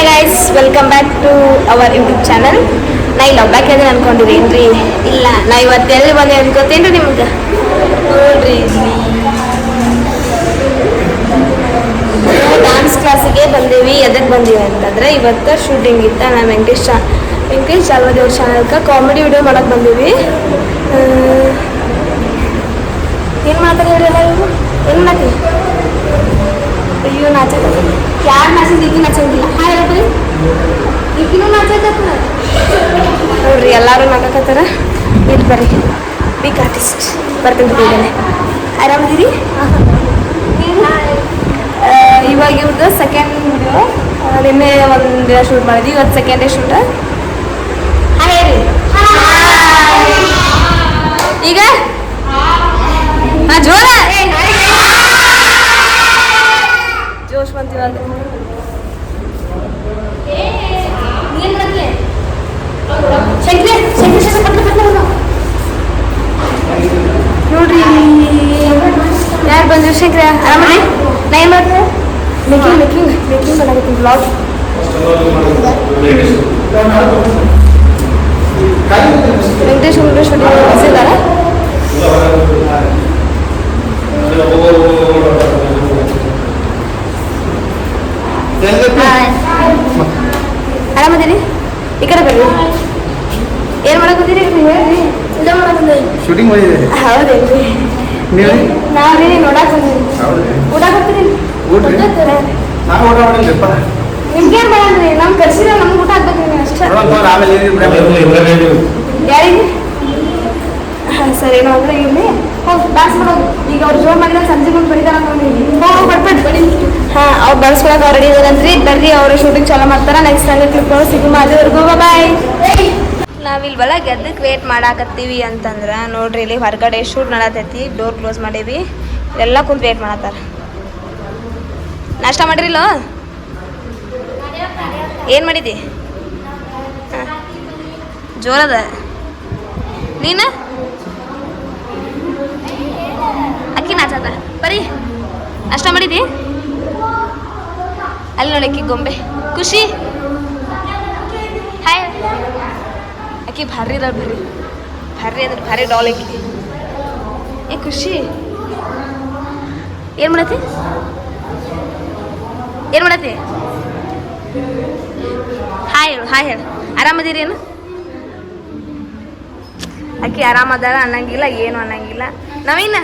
Hi guys welcome back to our YouTube channel ನಾ ಇಲ್ಲಿ ಒಬ್ಬಾಕೆ ಅದೇ ಅನ್ಕೊಂಡಿರೇನ್ರಿ ಇಲ್ಲ ನಾ ಇವತ್ತು ಎಲ್ಲಿ ಬಂದೆ ಅಂತ ಗೊತ್ತೇನ್ರಿ ನಿಮ್ಗೆ ನೋಡ್ರಿ ಡ್ಯಾನ್ಸ್ ಕ್ಲಾಸಿಗೆ ಬಂದೀವಿ. ಎದಕ್ಕೆ ಬಂದೀವಿ ಅಂತಂದ್ರೆ ಇವತ್ತು ಶೂಟಿಂಗ್ ಇತ್ತ. ನಾನು ವೆಂಕಟೇಶ್ ಚಾ ವೆಂಕಟೇಶ್ ಚಾಲ್ವದೇವ್ ಚಾನಲ್ಗೆ ಕಾಮಿಡಿ ವಿಡಿಯೋ ಮಾಡಕ್ಕೆ ಬಂದೀವಿ. ಏನು ಮಾತಾಡಿ ಹೇಳಿ ಇವರು ಏನು ಮಾಡ್ತೀವಿ ಅಯ್ಯೋ ನಾಚಕ ಯಾರು ಮೆಸೇಜ್ ಈಗಿನ ನಾಚಂಗಿಲ್ಲ ಹಾ ಹೇಳ್ರಿ ಈಗಿನೂ ನಾಚಕತ್ತ ನೋಡ್ರಿ ಎಲ್ಲರೂ ನೋಡಕತ್ತಾರ ಇಲ್ಲಿ ಬರ್ರಿ. ಬಿಗ್ ಆರ್ಟಿಸ್ಟ್ ಬರ್ತೀನಿ ಬೇಗನೆ ಆರಾಮದಿರಿ ಇವಾಗ ಇವ್ರದ್ದು ಸೆಕೆಂಡ್ ವಿಡಿಯೋ ನಿನ್ನೆ ಒಂದು ಶೂಟ್ ಮಾಡಿದ್ವಿ ಇವತ್ತು ಸೆಕೆಂಡ್ ಡೇ ಶೂಟ್ ಹಾಯ್ ಈಗ? ಹಾ ಜೋರ ಜೋಶ್ ಬಂತು ಇವಾಗ ಶಂಕ್ರಿ ಶಂಕ್ರಿ ಶಂಕ್ರಿ ಪಟ್ಲ ಪಟ್ಲ ಹೋಗು. ನೋಡ್ರಿ ಯಾರು ಬಂದ್ರು ಶಂಕ್ರ ಆರಾಮದಿ ನಾ ಏನು ಮಾಡ್ತಾರೆ ಮೇಕಿಂಗ್ ಮೇಕಿಂಗ್ ಮೇಕಿಂಗ್ ಮಾಡಾಕತ್ತೀನಿ ಬ್ಲಾಗ್ ವೆಂಕಟೇಶ್ ವೆಂಕಟೇಶ್ ಹೊಸಿದಾರ ಆರಾಮದಿರಿ ಈ ಕಡೆ ಬರ್ರಿ ಏನು ಮಾಡಕತ್ತೀರಿ ಹೇಳ್ರಿ ಇಲ್ಲ ಮಾಡಕತ್ತೀರಿ ಶೂಟಿಂಗ್ ಹೌದೇನ್ರಿ. ನೀವು? ನಾವ್ರಿ ನೋಡಕ್ ಹೌದು ಊಟ ಹಾಕ್ತೀರಿ ಊಟ? ನಾನು ಊಟ ಮಾಡಿಲ್ಲಪ್ಪ ನಿಮ್ಗೇನ್ ಮಾಡಂದ್ರಿ ನಮ್ ಕರ್ಸಿರ ನಮ್ಗೆ ಊಟ ಹಾಕ್ಬೇಕು ನೀವು ಅಷ್ಟೇ. ಆಮೇಲೆ. ಯಾರಿಗೆ? ಹಾಂ ಸರಿ ಏನೋ ಅಂದ್ರೆ ಇಲ್ಲಿ ಹೋಗಿ ಡಾನ್ಸ್ ಮಾಡೋದು ಈಗ ಅವ್ರು ಜೋರ್ ಮಾಡಿದ್ರೆ ಸಂಜೆ ಮುಂದೆ ಬಡಿದಾರ ಹೋಗಿ ಬರ್ಬೇಡಿ ಬಡಿ ಹಾಂ ಅವ್ರು ಡಾನ್ಸ್ಕೊಳಕ್ಕೆ ಅವ್ರು ರೆಡಿ ಇದಾರಂತ್ರಿ. ಬರ್ರಿ ಅವ್ರ ಶೂಟಿಂಗ್ ಚಾಲೂ ಮಾಡ್ತಾರ. ನೆಕ್ಸ್ಟ್ ಸಂಜೆ ಕ್ಲಿಪ್ ಸಿಗು ಅಲ್ಲಿವರೆಗೂ. ಬಾಯ್ ನಾವಿಲ್ಲಿ ಒಳಗೆ ಎದಕ್ಕೆ ವೇಟ್ ಮಾಡಾಕತ್ತೀವಿ ಅಂತಂದ್ರೆ ನೋಡ್ರಿ ಇಲ್ಲಿ ಹೊರಗಡೆ ಶೂಟ್ ನಡತೈತಿ ಡೋರ್ ಕ್ಲೋಸ್ ಮಾಡೀವಿ. ಎಲ್ಲ ಕುಂತು ವೇಟ್ ಮಾಡತ್ತಾರ. ನಾಷ್ಟ ಮಾಡಿರಿಲ್ಲ ಏನು ಮಾಡಿದಿ? ಹಾಂ. ಜೋರದ? ನೀನು? ಅಕ್ಕಿ ನಾಚದ ಬರೀ ನಾಷ್ಟ ಮಾಡಿದಿ? ಅಲ್ಲಿ ನೋಡಕ್ಕಿ ಗೊಂಬೆ. ಖುಷಿ ಹಾಯ್ ಅಕ್ಕಿ ಭಾರಿ ಅದ ಭಾರಿ ಭಾರಿ ಅಂದ್ರೆ ಭಾರಿ ಡಾಲ್ ಆಕಿ. ಏ ಖುಷಿ. ಏನು ಮಾಡತ್ತಿ? ಏನು ಮಾಡತ್ತಿ? ಹಾಯ್ ಹೇಳು ಹಾಯ್ ಹೇಳು. ಆರಾಮದಿರಿ ಏನು? ಆಕಿ ಆರಾಮದಾರ ಅನ್ನಂಗಿಲ್ಲ, ಏನು ಅನ್ನಂಗಿಲ್ಲ. ನವೀನ?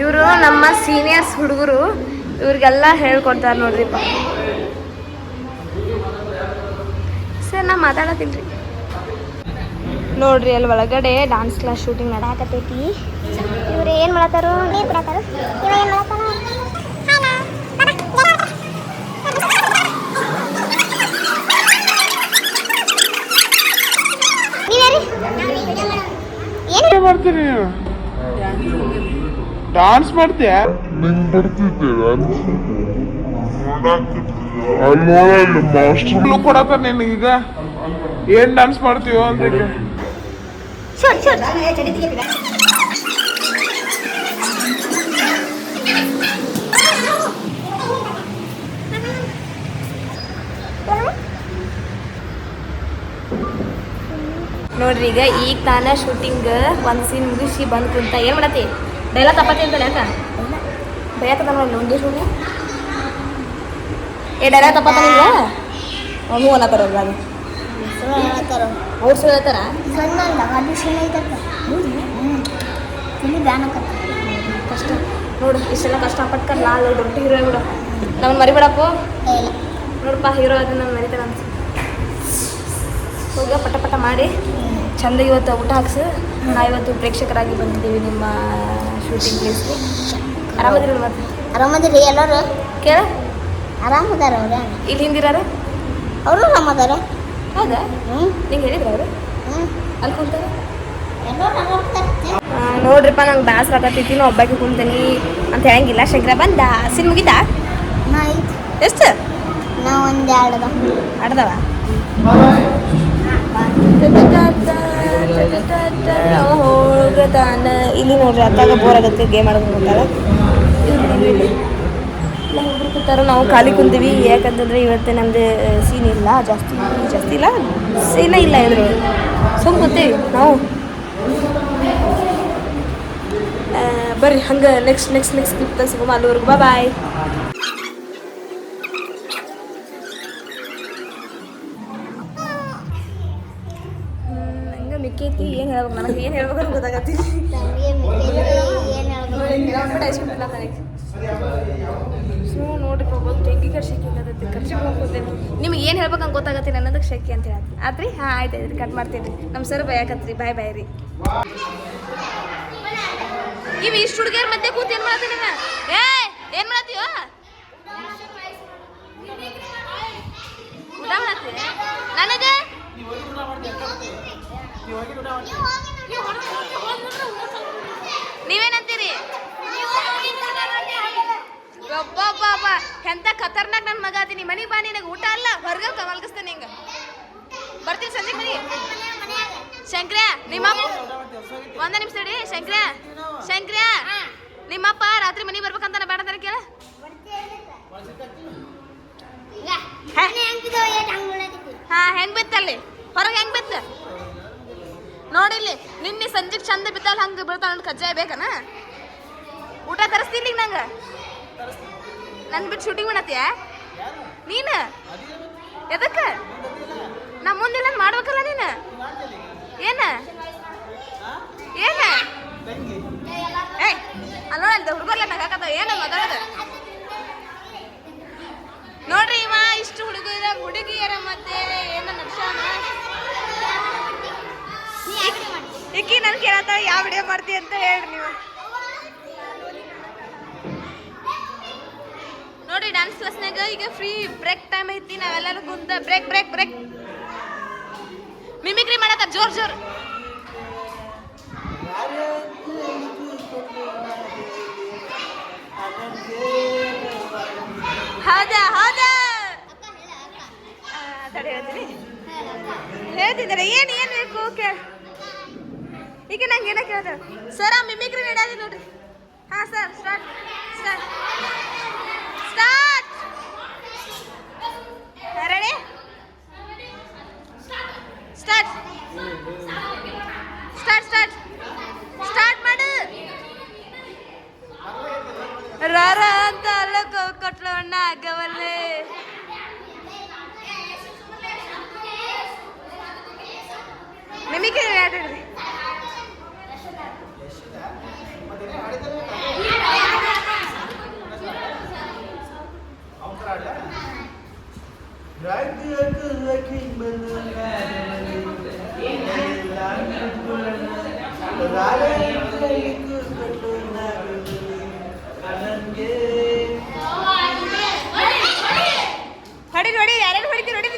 ಇವರು ನಮ್ಮ ಸೀನಿಯರ್ಸ್ ಹುಡುಗರು, ಇವ್ರಿಗೆಲ್ಲ ಹೇಳ್ಕೊಡ್ತಾರೆ ನೋಡ್ರಿಪ್ಪ. ನಾ ಮಾತಾಡತ್ತೀನಿ ನೋಡ್ರಿ ಅಲ್ಲಿ ಒಳಗಡೆ ಡಾನ್ಸ್ ಕ್ಲಾಸ್ ಶೂಟಿಂಗ್ ನಡಾಕತೈತಿ. ಇವ್ರು ಏನು ಮಾಡತ್ತಾರು ನೀರು ಕೊಡತ್ತಾರು ಇವ ಏನು ಮಾಡತ್ತಾನ ಏನ್ ಮಾಡ್ತೀನಿ ಡಾನ್ಸ್ ಮಾಡ್ತೀಯ? ಕೊಡತ್ತ ಏನ್ ಡಾನ್ಸ್ ಮಾಡ್ತೀವೋ ಅಂತ. ನೋಡ್ರಿ, ಈಗ ಈಗ ತಾನ ಶೂಟಿಂಗ್ ಒಂದ್ ಸೀನ್ ಮುಗಿಸಿ ಬಂದ್ ಕುಂತ ಏನ್ ಮಾಡತ್ತಿ? ಡೈಲಾಗ್ ತಪ್ಪತ್ತೆ ಅಂತ ಯಾಕ ಬೇಕದ ನೋಡಿ ಒಂದು ಶೂನ್ಯ ಏ ಡೈಲಾಗ್ ತಪ್ಪತ್ತಾನಿಲ್ಲ ಹ್ಞೂ ಅನ್ನತ್ತಾರ ಅದು ಅವ್ರು ಸುಳ್ಳು ಹೇಳ್ತಾರ? ಕಷ್ಟ. ನೋಡು ಇಷ್ಟೆಲ್ಲ ಕಷ್ಟಪಟ್ಕ ಲಾಲ್ ದೊಡ್ಡ ಹೀರೋ ಬಿಡು ನಮ್ಮನ್ನ ಮರಿಬೇಡಪ್ಪ. ನೋಡಪ್ಪ ಹೀರೋ ಅದನ್ನ ನಾನು ಮರಿತಾರ ಅಂತ ಹೋಗ ಪಟ ಪಟ ಮಾಡಿ. ಚಂದ ಇವತ್ತು ಊಟ ಹಾಕ್ಸು. ನಾ ಇವತ್ತು ಪ್ರೇಕ್ಷಕರಾಗಿ ಬಂದಿದ್ದೀವಿ ನಿಮ್ಮ ಶೂಟಿಂಗ್ ಪ್ಲೇಸ್ಗೆ ಆರಾಮದಿರಲ್ಲ ಮತ್ತೆ? ಆರಾಮದಿರಿ ಎಲ್ಲರೂ? ಕೇಳ. ಆರಾಮದಾರ ಅವ್ರ? ಇಲ್ಲಿ ಹಿಂದಿರಾರ? ಅವರು ಆರಾಮದಾರ. ಹೌದಾ? ಹ್ಞೂ ನಿಂಗೆ ಹೇಳಿದ್ರ ಅವರು? ಹ್ಞೂ ಅಲ್ಲಿ ಕುಂತಾರ? ನೋಡ್ರಿಪ್ಪ ನಂಗೆ ಬೇಸರ ಆಗತ್ತೈತಿ ನಾ ಒಬ್ಬಾಕಿ ಕುಂತೀನಿ ಅಂತ ಹೇಳಂಗಿಲ್ಲ. ಶಂಕರ ಬಂದ? ಸಿನ್ ಮುಗಿದ? ಎಷ್ಟು? ನಾ ಒಂದು ಎರಡು ಆಡ್ದವ ಹೋಗತಾನ ಇಲ್ಲಿ ನೋಡ್ರಿ ಅತ್ತಾಗ ಬೋರ್ ಆಗತ್ತೆ ಗೇಮ್ ಆಡೋದು ನಾವು ಖಾಲಿ ಕುಂತೀವಿ, ಯಾಕಂತಂದ್ರೆ ಇವತ್ತು ನಮ್ದು ಸೀನ್ ಇಲ್ಲ, ಜಾಸ್ತಿ ಜಾಸ್ತಿ ಇಲ್ಲ ಸೀನ ಇಲ್ಲ ಇದ್ರೆ ಸುಮ್ ಕೂತೀವಿ, ನಾವು. ಬರ್ರಿ, ಹಂಗೆ ನೆಕ್ಸ್ಟ್ ನೆಕ್ಸ್ಟ್ ನೆಕ್ಸ್ಟ್ ಕ್ಲಿಪ್ ಸಿಗೋಮ ಅಲ್ಲಿವರೆಗೂ ಬಾಯ್ ಹಂಗೆ ಏನ್ ಹೇಳ್ಬೇಕು? ನನಗೆ ಏನು ಹೇಳ್ಬೇಕು ಸೊ ನೋಡ್ರಿ ಬಾಬು ತೆಂಗಿ ಕರ್ಸಿ ಆಗತ್ತೆ ಹೋಗ್ಕೋತೇನೆ ನಿಮ್ಗೆ ಏನು ಹೇಳ್ಬೇಕಂತ ಗೊತ್ತಾಗತ್ತೆ ಅನ್ನೋದಕ್ಕೆ ಶಕ್ತಿ ಅಂತ ಹೇಳ್ತೀನಿ ಆತ್ರಿ? ಹಾಂ ಆಯ್ತು ಆಯ್ತು ಕಟ್ ಮಾಡ್ತೀನಿ. ರೀ ನಮ್ಮ ಸರ್ ಬಯಾಕತ್ರಿ. ಬಾಯ್ ಬಾಯ್ ರೀ. ಇವು ಇಷ್ಟು ಹುಡುಗಿಯರ್ ಮತ್ತೆ ಕೂತ್ ಏನು ಮಾಡ್ತೀನಿ ಏನ್ ಏ ಏನು ಮಾಡತ್ತೀವ ಊಟ ಮಾಡತ್ತಿ ನನಗೆ ನೀವೇನಂತೀರಿ? ಒಬ್ಬೊಬ್ಬ ಎಂತ ಖತರ್ನಾಕ್ ನನ್ನ ಮಗ ಅದೀನಿ. ಮನೆಗೆ ಬಾ ನಿನಗೆ. ಊಟ ಅಲ್ಲ ಹೊರಗೆ ಮಲ್ಗಿಸ್ತೇನೆ ಹಿಂಗೆ ಬರ್ತೀನಿ ಸಂಜೆ ಮನೆಗೆ ಶಂಕ್ರ ನಿಮ್ಮಪ್ಪ ಒಂದ ನಿಮಿಷ ಇಡಿ ಶಂಕ್ರ ಶಂಕ್ರ ನಿಮ್ಮಪ್ಪ ರಾತ್ರಿ ಮನೆಗೆ ಬರ್ಬೇಕಂತ ಬೇಡ ಕೇಳ. ಹಾ. ಹೆಂಗ್ ಬಿತ್ತಲ್ಲಿ ಹೊರಗೆ ಹೆಂಗ್ ಬಿತ್ತ? ನೋಡಿಲ್ಲಿ ನಿನ್ನೆ ಸಂಜೆಗೆ ಚಂದ ಬಿತ್ತಲ್ಲ ಹಂಗೆ ಬೀಳ್ತಾಳ ಕಜ್ಜಾಯ ಬೇಕನ ಊಟ ತರಿಸ್ತಿಲ್ಲ ಈಗ ನಂಗೆ? ನನ್ ಬಿಟ್ಟು ಶೂಟಿಂಗ್ ಮಾಡತ್ತೀಯ ನೀನು? ಕೇಳತ್ತಾಳ ಯಾವ ವಿಡಿಯೋ ಮಾಡ್ತೀವಿ ಅಂತ ಹೇಳ್ರಿ ನೀವು. ನೋಡಿ ಡ್ಯಾನ್ಸ್ ಕ್ಲಾಸ್ನಾಗ ಈಗ ಫ್ರೀ ಬ್ರೇಕ್ ಟೈಮ್ ಐತಿ ನಾವೆಲ್ಲರೂ ಕುಂತ ಬ್ರೇಕ್ ಬ್ರೇಕ್ ಬ್ರೇಕ್ ಮಿಮಿಕ್ರಿ ಮಾಡತ್ತ ಜೋರ್ ಜೋರ್. ಹೌದಾ ಹೌದಾ? ಆ, ತಡಿ ಹೇಳ್ತೀನಿ. ಹೇಳ್ತಿದ್ದಾರೆ ಏನು ಏನು ಬೇಕು? ಓಕೆ ಈಗ ನಂಗೆ ಏನೋ ಕೇಳ್ತಾರೆ ಸರ್ ಆ ಮಿಮಿಕ್ರಿ ನಡೆಯೋದು ನೋಡ್ರಿ. ಹಾಂ, sir start start start ready start start start start ಮಾಡು. ರಾರ ಅಂತ ಅಲ್ಲಕ ಕಟ್ಲವಣ್ಣ ಆಗವಲ್ಲೇ ಮಿಮಿಕ್ರಿ ಹೇಳ್ರಿ ಹೊಡಿ ನೋಡಿ ಯಾರ್ಯಾರು ಹೊಡಿತೀರಿ ನೋಡಿ